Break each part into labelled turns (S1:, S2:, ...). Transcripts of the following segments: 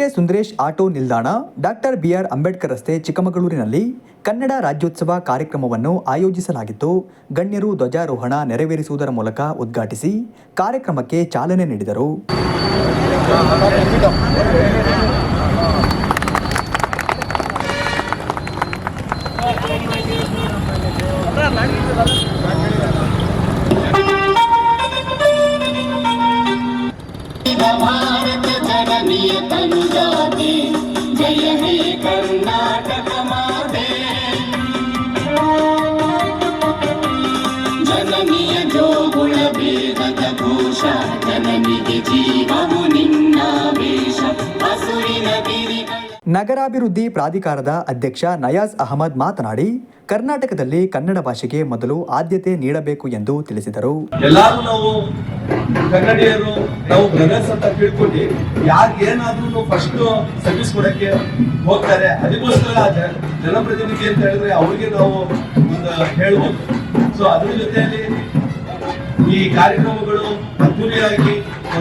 S1: K Sundaresh auto ನಿಲ್ದಾಣ, doctor BR Ambedkar ರಸ್ತೆ ಚಿಕ್ಕಮಗಳೂರಿನಲ್ಲಿ ಕನ್ನಡ ರಾಜ್ಯೋತ್ಸವ ಕಾರ್ಯಕ್ರಮವನ್ನು ಆಯೋಜಿಸಲಾಗಿತ್ತು. ಗಣ್ಯರು ಧ್ವಜಾರೋಹಣ ನೆರವೇರಿಸುವುದರ ಮೂಲಕ ಉದ್ಘಾಟಿಸಿ ಕಾರ್ಯಕ್ರಮಕ್ಕೆ ಚಾಲನೆ ನೀಡಿದರು.
S2: ಭಾರತ గణనీయ తనుజాతి జయ హే కర్ణాటక మాదే జననీయ జోగుళ వేదత ఘోష జననికి జీవము
S1: ನಗರಾಭಿವೃದ್ಧಿ ಪ್ರಾಧಿಕಾರದ ಅಧ್ಯಕ್ಷ ನಯಾಜ್ ಅಹಮದ್ ಮಾತನಾಡಿ, ಕರ್ನಾಟಕದಲ್ಲಿ ಕನ್ನಡ ಭಾಷೆಗೆ ಮೊದಲು ಆದ್ಯತೆ ನೀಡಬೇಕು ಎಂದು ತಿಳಿಸಿದರು.
S3: ಎಲ್ಲರೂ ನಾವು ಕನ್ನಡಿಗರು, ನಾವು ಬ್ರದರ್ಸ್ ಅಂತ ತಿಳ್ಕೊಂಡು ಯಾರು ಏನಾದ್ರೂ ಫಸ್ಟ್ ಸರ್ವಿಸ್ ಕೊಡಕ್ಕೆ ಹೋಗ್ತಾರೆ. ಅದಕ್ಕೋಸ್ಕರ ಜನಪ್ರತಿನಿಧಿ ಅಂತ ಹೇಳಿದ್ರೆ ಅವ್ರಿಗೆ ನಾವು ಒಂದು ಹೇಳ್ಬೋದು ಸೊ ಅದ್ರ ಜೊತೆಯಲ್ಲಿ ಈ ಕಾರ್ಯಕ್ರಮಗಳು ಅದ್ದೂರಿಯಾಗಿ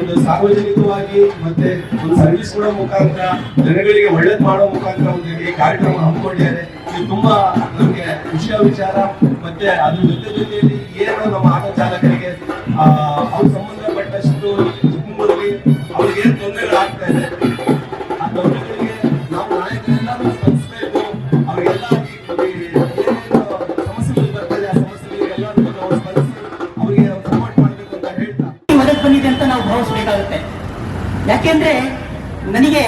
S3: ಒಂದು ಸಾರ್ವಜನಿಕವಾಗಿ ಮತ್ತೆ ಒಂದು ಸರ್ವಿಸ್ ಕೊಡೋ ಮುಖಾಂತರ ಜನಗಳಿಗೆ ಒಳ್ಳೇದ್ ಮಾಡೋ ಮುಖಾಂತರ ಒಂದು ಈ ಕಾರ್ಯಕ್ರಮ ಹಮ್ಮಿಕೊಂಡಿದ್ದಾರೆ. ಇದು ತುಂಬಾ ನಮಗೆ ಖುಷಿಯ ವಿಚಾರ. ಮತ್ತೆ ಅದ್ರ ಜೊತೆ ಜೊತೆಯಲ್ಲಿ ಏನು ನಮ್ಮ ಆಟೋ ಚಾಲಕರಿಗೆ ಆ,
S4: ಯಾಕೆಂದ್ರೆ ನನಗೆ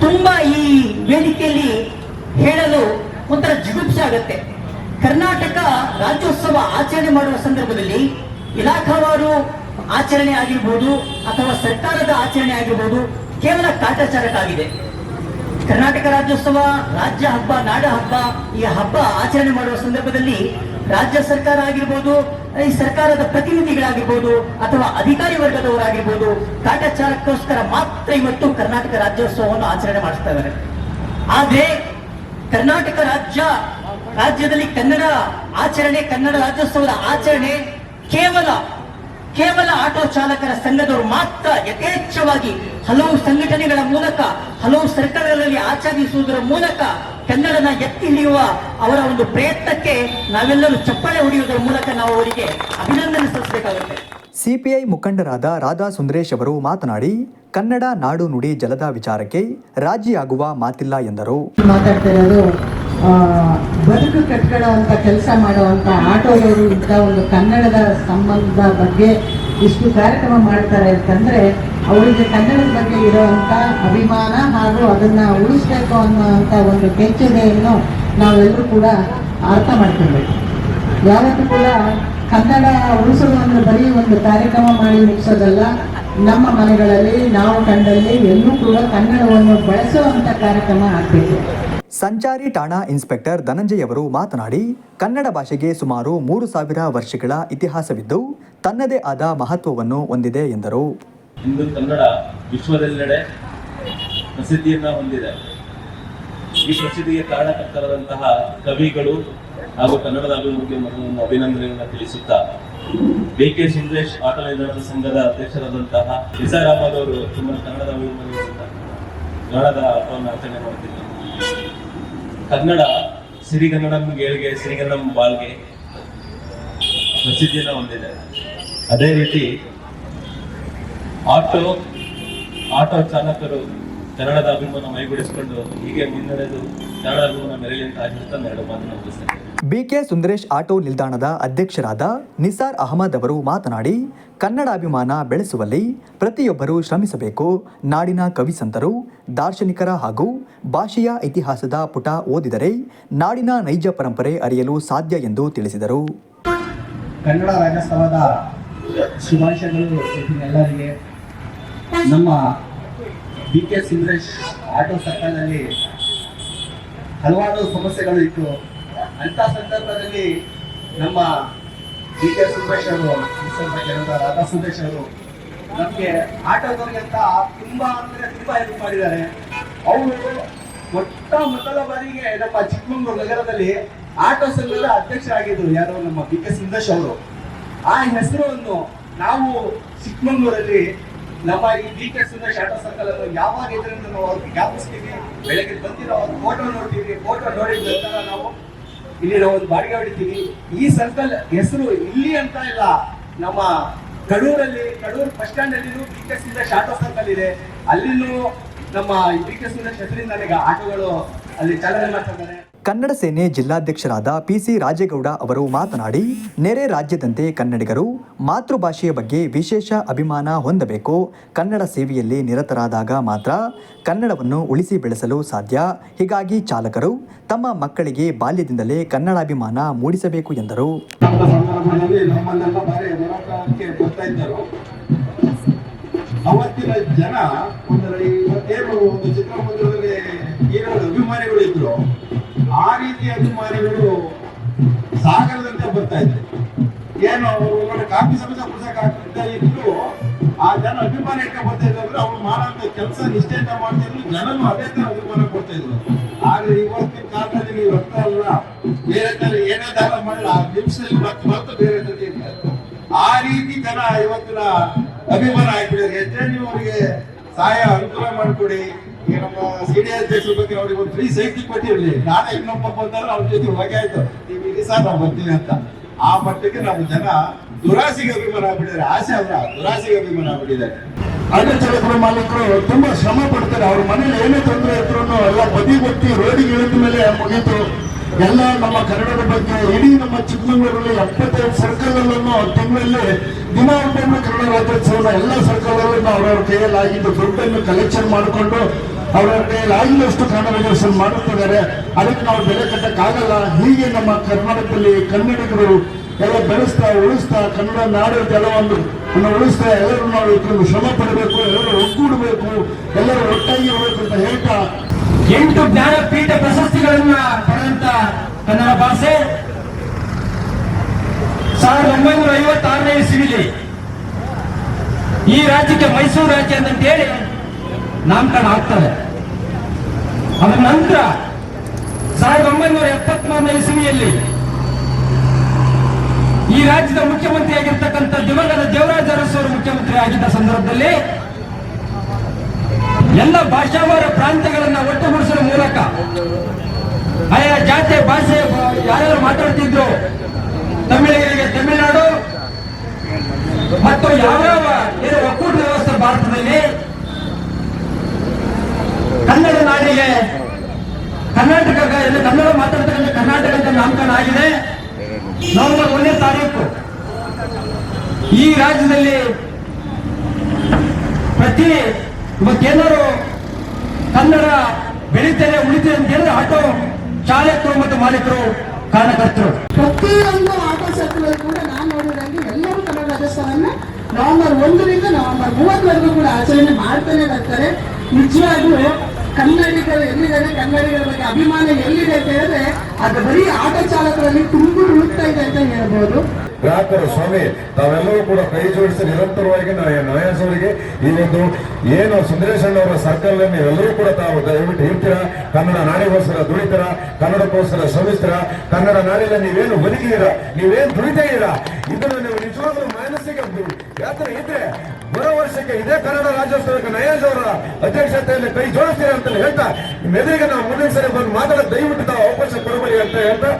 S4: ತುಂಬಾ ಈ ವೇದಿಕೆಯಲ್ಲಿ ಹೇಳಲು ಒಂಥರ ಜಿಗುಪ್ಸೆ ಆಗುತ್ತೆ. ಕರ್ನಾಟಕ ರಾಜ್ಯೋತ್ಸವ ಆಚರಣೆ ಮಾಡುವ ಸಂದರ್ಭದಲ್ಲಿ ಇಲಾಖಾವಾರು ಆಚರಣೆ ಆಗಿರ್ಬೋದು ಅಥವಾ ಸರ್ಕಾರದ ಆಚರಣೆ ಆಗಿರ್ಬೋದು ಕೇವಲ ಕಾಟಾಚಾರಕ್ಕಾಗಿದೆ ಕರ್ನಾಟಕ ರಾಜ್ಯೋತ್ಸವ, ರಾಜ್ಯ ಹಬ್ಬ, ನಾಡ ಹಬ್ಬ ಈ ಹಬ್ಬ ಆಚರಣೆ ಮಾಡುವ ಸಂದರ್ಭದಲ್ಲಿ ರಾಜ್ಯ ಸರ್ಕಾರ ಆಗಿರ್ಬೋದು, ಈ ಸರ್ಕಾರದ ಪ್ರತಿನಿಧಿಗಳಾಗಿರ್ಬೋದು, ಅಥವಾ ಅಧಿಕಾರಿ ವರ್ಗದವರಾಗಿರ್ಬೋದು ಕಾಟಾಚಾರಕ್ಕೋಸ್ಕರ ಮಾತ್ರ ಇವತ್ತು ಕರ್ನಾಟಕ ರಾಜ್ಯೋತ್ಸವವನ್ನು ಆಚರಣೆ ಮಾಡಿಸ್ತಾ ಇದ್ದಾರೆ. ಆದ್ರೆ, ಕರ್ನಾಟಕ ರಾಜ್ಯ, ರಾಜ್ಯದಲ್ಲಿ ಕನ್ನಡ ಆಚರಣೆ, ಕನ್ನಡ ರಾಜ್ಯೋತ್ಸವದ ಆಚರಣೆ ಕೇವಲ ಕೇವಲ ಆಟೋ ಚಾಲಕರ ಸಂಘದವರು ಮಾತ್ರ ಯಥೇಚ್ಛವಾಗಿ ಹಲವು ಸಂಘಟನೆಗಳ ಮೂಲಕ ಹಲವು ಸರ್ಕಾರಗಳಲ್ಲಿ ಆಚರಿಸುವುದರ ಮೂಲಕ ಕನ್ನಡನ ಎತ್ತಿ ಹಿಡಿಯುವ ಅವರ ಒಂದು ಪ್ರಯತ್ನಕ್ಕೆ ನಾವೆಲ್ಲರೂ ಚಪ್ಪಳೆ ಹೊಡೆಯುವುದರ ಮೂಲಕ ನಾವು ಅವರಿಗೆ ಅಭಿನಂದನೆ ಸಲ್ಲಿಸಬೇಕಾಗುತ್ತೆ.
S1: ಸಿಪಿಐ ಮುಖಂಡರಾದ ರಾಧಾ ಸುಂದರೇಶ್ ಅವರು ಮಾತನಾಡಿ ಕನ್ನಡ ನಾಡು ನುಡಿ ಜಲದ ವಿಚಾರಕ್ಕೆ ರಾಜಿಯಾಗುವ ಮಾತಿಲ್ಲ ಎಂದರು.
S5: ಮಾತಾಡ್ತಾ ಬದುಕು ಕಟ್ಕೊಳ್ಳುವಂಥ ಕೆಲಸ ಮಾಡುವಂಥ ಆಟೋದವರು ಇಂಥ ಒಂದು ಕನ್ನಡದ ಸಂಬಂಧ ಬಗ್ಗೆ ಇಷ್ಟು ಕಾರ್ಯಕ್ರಮ ಮಾಡ್ತಾರೆ ಅಂತಂದ್ರೆ ಅವರಿಗೆ ಕನ್ನಡದ ಬಗ್ಗೆ ಇರೋವಂಥ ಅಭಿಮಾನ ಹಾಗೂ ಅದನ್ನ ಉಳಿಸ್ಬೇಕು ಅನ್ನೋವಂಥ ಒಂದು ಕೆಚ್ಚೆದೆಯನ್ನು ನಾವೆಲ್ಲರೂ ಕೂಡ ಅರ್ಥ ಮಾಡ್ಕೊಳ್ಬೇಕು. ಯಾವತ್ತೂ ಕೂಡ ಕನ್ನಡ ಉಳಿಸೋದು ಅಂದ್ರೆ ಬರೀ ಒಂದು ಕಾರ್ಯಕ್ರಮ ಮಾಡಿ ಮುಗಿಸೋದಲ್ಲ, ನಮ್ಮ ಮನೆಗಳಲ್ಲಿ, ನಾವು ಕಂಡಲ್ಲಿ ಎಲ್ಲೂ ಕೂಡ ಕನ್ನಡವನ್ನು ಬಳಸುವಂಥ ಕಾರ್ಯಕ್ರಮ ಆಗಬೇಕು.
S1: ಸಂಚಾರಿ ಠಾಣಾ ಇನ್ಸ್ಪೆಕ್ಟರ್ ಧನಂಜಯ್ ಅವರು ಮಾತನಾಡಿ, ಕನ್ನಡ ಭಾಷೆಗೆ ಸುಮಾರು ಮೂರು ಸಾವಿರ ವರ್ಷಗಳ ಇತಿಹಾಸವಿದ್ದು, ತನ್ನದೇ ಆದ ಮಹತ್ವವನ್ನು ಹೊಂದಿದೆ ಎಂದರು.
S6: ಇಂದು ಕನ್ನಡ ವಿಶ್ವದೆಲ್ಲೆಡೆ ಪ್ರಸಿದ್ಧಿಯನ್ನು ಹೊಂದಿದೆ. ಈ ಪ್ರಸಿದ್ಧಿಗೆ ಕಾರಣಕರ್ತರಾದಂತಹ ಕವಿಗಳು ಹಾಗೂ ಕನ್ನಡದ ಅಭಿವೃದ್ಧಿ ಅಭಿನಂದನೆಯನ್ನು ತಿಳಿಸುತ್ತಾ ಬಿ ಕೆ ಸುಂದರೇಶ್ ಆಟೋ ನಿಲ್ದಾಣದ ಸಂಘದ ಅಧ್ಯಕ್ಷರಾದಂತಹ ನಿಸಾರ್ ಅಹಮದ್ ಅವರು ತುಂಬ ಕನ್ನಡದ ಅಭಿವೃದ್ಧಿ ಕನ್ನಡದ ಹಬ್ಬವನ್ನು ಆಚರಣೆ ಮಾಡುತ್ತಿದ್ದಾರೆ. ಕನ್ನಡ ಸಿರಿಗನ್ನಡಂ ಏಳಿಗೆ ಸಿರಿಗನ್ನಡಂ ಬಾಳ್ಗೆ ಪ್ರಸಿದ್ಧಿಯನ್ನು ಹೊಂದಿದೆ. ಅದೇ ರೀತಿ ಆಟೋ ಆಟೋ ಚಾಲಕರು ಕನ್ನಡದ ಅಭಿಮಾನ ಮೈಗೂಡಿಸಿಕೊಂಡು ಹೀಗೆ ಮುನ್ನಡೆದು ಕನ್ನಡ ಅಭಿಮಾನ ಮೆರಳಿ ಅಂತ ಆಚರಿಸ್ತಾ ಎರಡು ಮಾತನ್ನು ಮುಗಿಸ್ತೇನೆ.
S1: ಬಿಕೆ ಸುಂದರೇಶ್ ಆಟೋ ನಿಲ್ದಾಣದ ಅಧ್ಯಕ್ಷರಾದ ನಿಸಾರ್ ಅಹಮದ್ ಅವರು ಮಾತನಾಡಿ ಕನ್ನಡಾಭಿಮಾನ ಬೆಳೆಸುವಲ್ಲಿ ಪ್ರತಿಯೊಬ್ಬರೂ ಶ್ರಮಿಸಬೇಕು. ನಾಡಿನ ಕವಿ ಸಂತರು ದಾರ್ಶನಿಕರ ಹಾಗೂ ಭಾಷೆಯ ಇತಿಹಾಸದ ಪುಟ ಓದಿದರೆ ನಾಡಿನ ನೈಜ ಪರಂಪರೆ ಅರಿಯಲು ಸಾಧ್ಯ ಎಂದು ತಿಳಿಸಿದರು.
S7: ಕನ್ನಡ ರಾಜ್ಯೋತ್ಸವದ ಶುಭಾಶಯಗಳು ಎಲ್ಲರಿಗೆ. ನಮ್ಮ ಬಿ ಕೆ ಸುಂದರೇಶ್ ಆಟೋ ಸರ್ಕಲ್ನಲ್ಲಿ ಹಲವಾರು ಸಮಸ್ಯೆಗಳು ಇತ್ತು. ಅಂಥ ಸಂದರ್ಭದಲ್ಲಿ ನಮ್ಮ ಬಿ ಕೆ ಸುಂದರೇಶ್ ಅವರು ರಾಧಾ ಸುಂದರೇಶ್ ಅವರು ನಮಗೆ ಅಂತ ತುಂಬಾ ಅಂದ್ರೆ ತುಂಬಾ ಹೆಲ್ಪ್ ಮಾಡಿದ್ದಾರೆ. ಅವರು ಮೊಟ್ಟ ಮೊದಲ ಬಾರಿಗೆ ನಮ್ಮ ಚಿಕ್ಕಮಗಳೂರು ನಗರದಲ್ಲಿ ಆಟೋ ಸಂಘದ ಅಧ್ಯಕ್ಷರಾಗಿದ್ರು ಯಾರು? ನಮ್ಮ ಬಿ ಕೆ ಸುಂದರೇಶ್ ಅವರು. ಆ ಹೆಸರನ್ನು ನಾವು ಚಿಕ್ಕಮಗಳೂರಲ್ಲಿ
S8: ನಮ್ಮ ಈ ಸುಂದರ್ ಆಟೋ ಸರ್ಕಲ್ ಅನ್ನು ಯಾವಾಗ ಇದರಿಂದ ನಾವು ಅವ್ರಿಗೆ ಜ್ಞಾಪಿಸ್ತೀವಿ? ಬೆಳಗ್ಗೆ ಬಂದಿರೋ ಅವ್ರ ಫೋಟೋ ನೋಡ್ತೀವಿ. ಫೋಟೋ ನೋಡಿದ ನಂತರ ನಾವು ಇಲ್ಲಿ ನಾವು ಒಂದು ಬಾಡಿಗೆ ಹೊಡಿತೀವಿ. ಈ ಸರ್ಕಲ್ ಹೆಸರು ಇಲ್ಲಿ ಅಂತ ಇಲ್ಲ. ನಮ್ಮ ಕಡೂರಲ್ಲಿ, Kadur bus stand D K Sundar auto circle ಇದೆ. ಅಲ್ಲಿನೂ ನಮ್ಮ ಕೆ ಸುಂದರ್ ಶತ್ರಿಂದ ಈಗ ಆಟೋಗಳು ಅಲ್ಲಿ ಚಾಲನೆ ಮಾಡ್ತಾ ಇದ್ದಾರೆ
S1: ಕನ್ನಡ ಸೇನೆ ಜಿಲ್ಲಾಧ್ಯಕ್ಷರಾದ ಪಿಸಿ ರಾಜೇಗೌಡ ಅವರು ಮಾತನಾಡಿ, ನೆರೆ ರಾಜ್ಯದಂತೆ ಕನ್ನಡಿಗರು ಮಾತೃಭಾಷೆಯ ಬಗ್ಗೆ ವಿಶೇಷ ಅಭಿಮಾನ ಹೊಂದಬೇಕು. ಕನ್ನಡ ಸೇವೆಯಲ್ಲಿ ನಿರತರಾದಾಗ ಮಾತ್ರ ಕನ್ನಡವನ್ನು ಉಳಿಸಿ ಬೆಳೆಸಲು ಸಾಧ್ಯ. ಹೀಗಾಗಿ ಚಾಲಕರು ತಮ್ಮ ಮಕ್ಕಳಿಗೆ ಬಾಲ್ಯದಿಂದಲೇ ಕನ್ನಡಾಭಿಮಾನ ಮೂಡಿಸಬೇಕು ಎಂದರು.
S9: ಅವತ್ತಿನ ಜನ ಒಂದು ಚಿತ್ರಮಂದಿರದಲ್ಲಿ ಅಭಿಮಾನಿಗಳು ಇದ್ರು? ಆ ರೀತಿ ಅಭಿಮಾನಿಗಳು ಸಾಗರದಂತೆ ಬರ್ತಾ ಇದ್ರು ಏನು, ಅವರು ಕಾಫಿ ಸಮೇತ ಹಾಕ್ತಾ ಇದ್ರು. ಆ ಜನ ಅಭಿಮಾನ ಇಟ್ಕೊಂಡು ಬರ್ತಾ ಇದ್ರು ಅವ್ರು ಮಾಡುವಂತ ಕೆಲಸ ನಿಷ್ಠೆಯಿಂದ ಮಾಡ್ತಾ ಇದ್ರು. ಜನನು ಅದೇ ತರ ಅಭಿಮಾನ ಕೊಡ್ತಾ ಇದ್ರು. ಆದ್ರೆ ಇವತ್ತಿನ ಕಾಲದಲ್ಲಿ ನೀವು ರಕ್ತ ಅಲ್ಲ. ಬೇರೆ ತರ ಏನೇ ದಾರ ಮಾಡಲ್ಲ ಆ ನಿಮಿಷದಲ್ಲಿ ಮತ್ತೆ ಮತ್ತೆ ಬೇರೆ ತರ ಆ ರೀತಿ ಜನ ಇವತ್ತಿನ ಅಭಿಮಾನ ಆಗ್ಬಿಟ್ಟಿದ್ದಾರೆ. ಎಷ್ಟೇ ನೀವು ಅವರಿಗೆ ಸಹಾಯ ಅನುಕೂಲ ಮಾಡಿಕೊಡಿ. ಈಗ ಫ್ರೀ ಸೈಕಲ್ ಕೊಟ್ಟಿರಲಿ ನಾಳೆ ಇನ್ನೊಬ್ಬ ಅವ್ರ ಜೊತೆ ಹೋಗಿ ಆಯ್ತು. ನೀವು ಇಲ್ಲಿ ನಾವು ಬರ್ತೀವಿ ಅಂತ. ಆ ಮಟ್ಟಿಗೆ ನಮ್ಮ ಜನ ದುರಾಸೆಗೆ ಅಭಿಮಾನ ಆಗ್ಬಿಟ್ಟಿದ್ದಾರೆ. ಆಸೆ ಅಲ್ಲ, ದುರಾಸೆಗೆ ಅಭಿಮಾನ ಆಗ್ಬಿಟ್ಟಿದ್ದಾರೆ
S10: ಚಾಲಕರ ಮಾಲೀಕರು ತುಂಬಾ ಶ್ರಮ ಪಡ್ತಾರೆ. ಅವ್ರ ಮನೇಲಿ ಏನೇ ತೊಂದರೆ ಇದ್ರು ಎಲ್ಲ ಬತ್ತಿ ರೋಡಿಗೆ ಇಳಿದ ಮೇಲೆ ಮುಗೀತು. ಎಲ್ಲ ನಮ್ಮ ಕನ್ನಡದ ಬಗ್ಗೆ ಇಡೀ ನಮ್ಮ ಚಿಕ್ಕಮಗಳೂರಲ್ಲಿ ಎಪ್ಪತ್ತೈದು ಸರ್ಕಲ್ ಅಲ್ಲೂ ತಿಂಗಳಲ್ಲಿ ದಿನ ಒಬ್ಬೊಮ್ಮೆ ಕನ್ನಡ ರಾಜ್ಯೋತ್ಸವದ ಎಲ್ಲ ಸರ್ಕಲ್ ಅಲ್ಲೂ ಅವರವ್ರ ಕೈಯಲ್ಲಿ ಆಗಿದ್ದು ದುಡ್ಡನ್ನು ಕಲೆಕ್ಷನ್ ಮಾಡಿಕೊಂಡು ಅವರವ್ರ ಕೈಯಲ್ಲಿ ಆಗಿದಷ್ಟು ಕನ್ನಡ ರಾಜ್ಯೋತ್ಸವ ಮಾಡುತ್ತಿದ್ದಾರೆ. ಅದಕ್ಕೆ ನಾವು ಬೆಲೆ ಕಟ್ಟಕ್ಕಾಗಲ್ಲ. ಹೀಗೆ ನಮ್ಮ ಕರ್ನಾಟಕದಲ್ಲಿ ಕನ್ನಡಿಗರು ಎಲ್ಲ ಬೆಳೆಸ್ತಾ, ಉಳಿಸ್ತಾ, ಕನ್ನಡ ನಾಡು ಕೆಲವೊಂದು ಉಳಿಸ್ತಾ ಎಲ್ಲರೂ ನಾವು ಶ್ರಮ ಪಡಬೇಕು, ಎಲ್ಲರೂ ಒಗ್ಗೂಡಬೇಕು, ಎಲ್ಲರೂ ಒಟ್ಟಾಗಿ ಇರಬೇಕು ಅಂತ ಹೇಳ್ತಾ
S11: ಎಂಟು ಜ್ಞಾನಪೀಠ ಪ್ರಶಸ್ತಿಗಳನ್ನ ಪಡೆದಂತ ಕನ್ನಡ ಭಾಷೆ ಸಾವಿರದ ಒಂಬೈನೂರ ಐವತ್ತಾರನೇ ಇಸ್ವಿಲಿ ಈ ರಾಜ್ಯಕ್ಕೆ ಮೈಸೂರು ರಾಜ್ಯ ಅಂತ ಹೇಳಿ ನಾಮಕರಣ ಆಗ್ತದೆ. ಅದ ನಂತರ ಸಾವಿರದ ಒಂಬೈನೂರ ಎಪ್ಪತ್ಮೂರನೇ ಇಸವಿಯಲ್ಲಿ ಈ ರಾಜ್ಯದ ಮುಖ್ಯಮಂತ್ರಿ ಆಗಿರ್ತಕ್ಕಂಥ ದಿವಂಗತ ದೇವರಾಜ ಅರಸು ಅವರು ಮುಖ್ಯಮಂತ್ರಿ ಆಗಿದ್ದ ಸಂದರ್ಭದಲ್ಲಿ ಎಲ್ಲ ಭಾಷಾವಾರ ಪ್ರಾಂತ್ಯಗಳನ್ನ ಒಟ್ಟುಗೂಡಿಸುವ ಮೂಲಕ ಆಯಾ ಜಾತಿ, ಭಾಷೆ, ಯಾರ್ಯಾರು ಮಾತಾಡ್ತಿದ್ರು ತಮಿಳಿಗರಿಗೆ ತಮಿಳುನಾಡು, ಮತ್ತು ಯಾವ್ಯಾವ ಏನು ಒಕ್ಕೂಟ ವ್ಯವಸ್ಥೆ ಭಾರತದಲ್ಲಿ ಕನ್ನಡ ನಾಡಿಗೆ ಕರ್ನಾಟಕ ಕನ್ನಡ ಮಾತಾಡ್ತಕ್ಕಂಥ ಕರ್ನಾಟಕ ನಾಮಕರಣ ಆಗಿದೆ. ನವೆಂಬರ್ ಒಂದನೇ ತಾರೀಕು ಈ ರಾಜ್ಯದಲ್ಲಿ ಪ್ರತಿ ಇವತ್ತೇನಾರು ಕನ್ನಡ ಬೆಳೀತೇನೆ, ಉಳಿತೇನೆ ಅಂತ ಹೇಳಿದ್ರೆ ಆಟೋ ಚಾಲಕರು ಮತ್ತು ಮಾಲೀಕರು ಕಾರಣಕರ್ತರು.
S12: ಪ್ರತಿಯೊಂದು ಆಟೋ ಸರ್ಕಲ್ ಕೂಡ ನಾನು ನೋಡಿದಂಗೆ ಎಲ್ಲರೂ ಕನ್ನಡ ರಾಜ್ಯೋತ್ಸವನ್ನ ನವೆಂಬರ್ ಒಂದರಿಂದ ನವೆಂಬರ್ ಕೂಡ ಆಚರಣೆ ಮಾಡ್ತಾನೆ ಬರ್ತಾರೆ ನಿಜವಾಗ್ಲೂ ಕನ್ನಡಿಗರು ಎಲ್ಲಿದ್ದಾರೆ, ಕನ್ನಡಿಗರ ಬಗ್ಗೆ ಅಭಿಮಾನ ಎಲ್ಲಿದೆ ಅಂತ ಹೇಳಿದ್ರೆ, ಅದು ಬರೀ ಆಟೋ ಚಾಲಕರಲ್ಲಿ ತುಂಬಿ ಹುಡುಕ್ತಾ ಇದೆ ಅಂತ ಹೇಳ್ಬೋದು.
S10: ಗ್ರಾಹಕರು ಸ್ವಾಮಿ, ತಾವೆಲ್ಲರೂ ಕೂಡ ಕೈ ಜೋಡಿಸಿ ನಿರಂತರವಾಗಿ ನಯಸ್ ಅವರಿಗೆ ಈ ಒಂದು ಏನು ಸುಂದರೇಶ್ ಅವರ ಸರ್ಕಲ್ ಅನ್ನು ಎಲ್ಲರೂ ಕೂಡ ತಾವು ದಯವಿಟ್ಟು ಇರ್ತೀರಾ ಕನ್ನಡ ನಾಡಿಗೋಸ್ಕರ ದುಡಿತೀರಾ? ಕನ್ನಡಕ್ಕೋಸ್ಕರ ಶ್ರಮಿಸ್ತೀರಾ? ಕನ್ನಡ ನಾಡಿನ ನೀವೇನು ಬದುಕಿದ್ದೀರಾ ನೀವೇನು ದುಡಿತಾ ಇದ್ದೀರಾ? ಇದನ್ನು ನೀವು ನಿಜವಾಗ್ಲೂ ಮನಸ್ಸಿಗೆ ಯಾತ್ರೆ ಇದ್ರೆ ಬರೋ ವರ್ಷಕ್ಕೆ ಇದೇ ಕನ್ನಡ ರಾಜ್ಯೋತ್ಸವಕ್ಕೆ ನಯಾಜ್ ಅವರ ಅಧ್ಯಕ್ಷತೆಯಲ್ಲಿ ಕೈ ಜೋಡಿಸ್ತೀರಾ ಅಂತ ಹೇಳ್ತಾ ನಿಮ್ಮೆದುರಿಗೆ ನಾವು ಮುಂದಿನ ಸರಿ ಬಂದು ಮಾತಾಡೋದು ದಯವಿಟ್ಟು ತಾವು ಅವಕಾಶ ಕೊಡಬೇಡಿ ಅಂತ ಹೇಳ್ತಾ,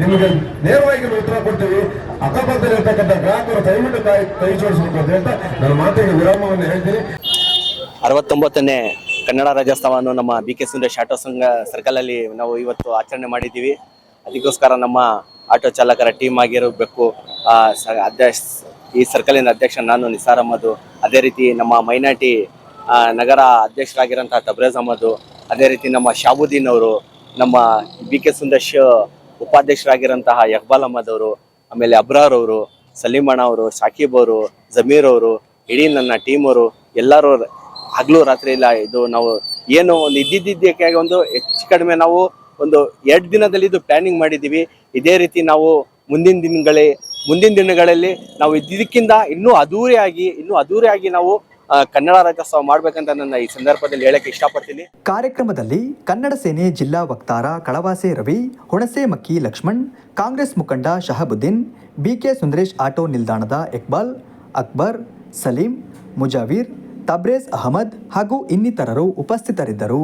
S10: ನಿಮಗೆ ನೇರವಾಗಿ ಉತ್ತರ ಕೊಡ್ತೀವಿ. ಅಕ್ಕಪಕ್ಕದಲ್ಲಿ ಇರ್ತಕ್ಕಂಥ ಗ್ರಾಹಕರು ದಯವಿಟ್ಟು ಕೈ ಕೈ ಜೋಡಿಸಬೇಕು ಅಂತ ಹೇಳ್ತಾ, ನನ್ನ ಮಾತಿಗೆ ವಿರಾಮವನ್ನು ಹೇಳ್ತೀನಿ.
S3: ಅರವತ್ತೊಂಬತ್ತನೇ ಕನ್ನಡ ರಾಜ್ಯೋತ್ಸವವನ್ನು ನಮ್ಮ ಬಿ ಕೆ ಸುಂದರೇಶ್ ಆಟೋ ಸಂಘ ಸರ್ಕಲ್ ಅಲ್ಲಿ ನಾವು ಇವತ್ತು ಆಚರಣೆ ಮಾಡಿದ್ದೀವಿ. ಅದಕ್ಕೋಸ್ಕರ ನಮ್ಮ ಆಟೋ ಚಾಲಕರ ಟೀಮ್ ಆಗಿರಬೇಕು. ಅಧ್ಯಕ್ಷ ಈ ಸರ್ಕಲಿನ ಅಧ್ಯಕ್ಷ ನಾನು ನಿಸಾರ್ ಅಹಮದ್. ಅದೇ ರೀತಿ ನಮ್ಮ ಮೈನಾಟಿ ಆ, ನಗರ ಅಧ್ಯಕ್ಷರಾಗಿರೋಂಥ ತಬ್ರೇಜ್ ಅಹಮದ್. ಅದೇ ರೀತಿ ನಮ್ಮ ಶಾಬುದ್ದೀನ್ ಅವರು ನಮ್ಮ ಬಿ ಕೆ ಸುಂದರ್ಶ್ ಉಪಾಧ್ಯಕ್ಷರಾಗಿರೋಂತಹ ಯಕ್ಬಾಲ್ ಅಹಮದ್ ಅವರು ಆಮೇಲೆ ಅಬ್ರಾರ್ ಅವರು ಸಲೀಮಣ್ಣ ಅವರು ಶಾಕೀಬ್ ಅವರು ಜಮೀರ್ ಅವರು ಇಡೀ ನನ್ನ ಟೀಮ್ ಅವರು ಎಲ್ಲರೂ ಹಗಲು ರಾತ್ರಿ ಇಲ್ಲ ಇದು ನಾವು ಏನು ಒಂದು ಇದ್ದಿದ್ದಕ್ಕೆ ಒಂದು ಹೆಚ್ಚು ಕಡಿಮೆ ನಾವು ಒಂದು ಎರಡು ದಿನದಲ್ಲಿ ಇದು ಪ್ಲಾನಿಂಗ್ ಮಾಡಿದ್ದೀವಿ. ಇದೇ ರೀತಿ ನಾವು ಮುಂದಿನ ದಿನಗಳೇ ಮುಂದಿನ ದಿನಗಳಲ್ಲಿ ನಾವು ಇದಕ್ಕಿಂತ ಇನ್ನೂ ಅದ್ದೂರಿಯಾಗಿ ಇನ್ನೂ ಅದ್ದೂರಿಯಾಗಿ ನಾವು ಕನ್ನಡ ರಾಜ್ಯೋತ್ಸವ ಮಾಡ್ಬೇಕಂತ ನನ್ನ ಈ ಸಂದರ್ಭದಲ್ಲಿ ಹೇಳಕ್ಕೆ ಇಷ್ಟಪಡ್ತೀನಿ.
S1: ಕಾರ್ಯಕ್ರಮದಲ್ಲಿ ಕನ್ನಡ ಸೇನೆ ಜಿಲ್ಲಾ ವಕ್ತಾರ ಕಳವಾಸೆ ರವಿ, ಹುಣಸೆ ಮಕ್ಕಿ ಲಕ್ಷ್ಮಣ್, ಕಾಂಗ್ರೆಸ್ ಮುಖಂಡ ಶಹಬುದ್ದೀನ್, ಬಿಕೆ ಸುಂದರೇಶ್ ಆಟೋ ನಿಲ್ದಾಣದ ಇಕ್ಬಾಲ್, ಅಕ್ಬರ್, ಸಲೀಂ, ಮುಜಾವೀರ್ ತಬ್ರೇಜ್ ಅಹಮದ್ ಹಾಗೂ ಇನ್ನಿತರರು ಉಪಸ್ಥಿತರಿದ್ದರು.